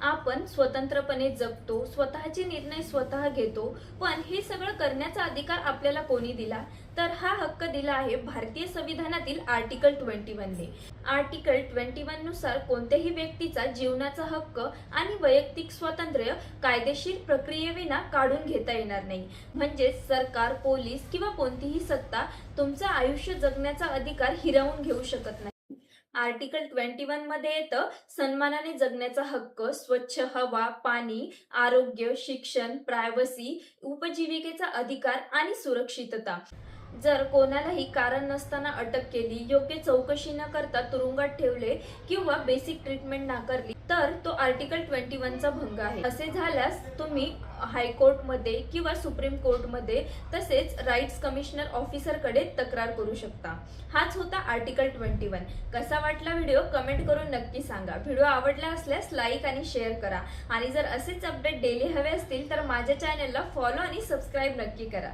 आपण स्वतंत्रपणे जगतो स्वतःचे निर्णय स्वतः घेतो पण हे सगळं करण्याचा अधिकार आपल्याला कोणी दिला? तर हा हक्क दिला आहे भारतीय संविधानातील आर्टिकल ट्वेंटी वनने आर्टिकल ट्वेंटी वननुसार कोणत्याही व्यक्तीचा जीवनाचा हक्क आणि वैयक्तिक स्वातंत्र्य कायदेशीर प्रक्रियेविना काढून घेता येणार नाही. म्हणजेच सरकार पोलीस किंवा कोणतीही सत्ता तुमचं आयुष्य जगण्याचा अधिकार हिरावून घेऊ शकत नाही. आर्टिकल ट्वेंटी वनमध्ये येतं सन्मानाने जगण्याचा हक्क स्वच्छ हवा पाणी आरोग्य शिक्षण प्रायव्हसी उपजीविकेचा अधिकार आणि सुरक्षितता. जर कोणालाही कारण नसताना अटक केली योग्य चौकशी न करता तुरुंगात ठेवले किंवा बेसिक ट्रीटमेंट नाकारली तर तो आर्टिकल ट्वेंटी वनचा भंग आहे. असे झाल्यास तुम्ही हायकोर्टमध्ये किंवा सुप्रीम कोर्टमध्ये तसेच राईट्स कमिशनर ऑफिसरकडे तक्रार करू शकता. हाच होता आर्टिकल ट्वेंटी वन कसा वाटला व्हिडिओ कमेंट करून नक्की सांगा. व्हिडिओ आवडला असल्यास लाईक आणि शेअर करा. आणि जर असेच अपडेट डेली हवे असतील तर माझ्या चॅनलला फॉलो आणि सबस्क्राईब नक्की करा.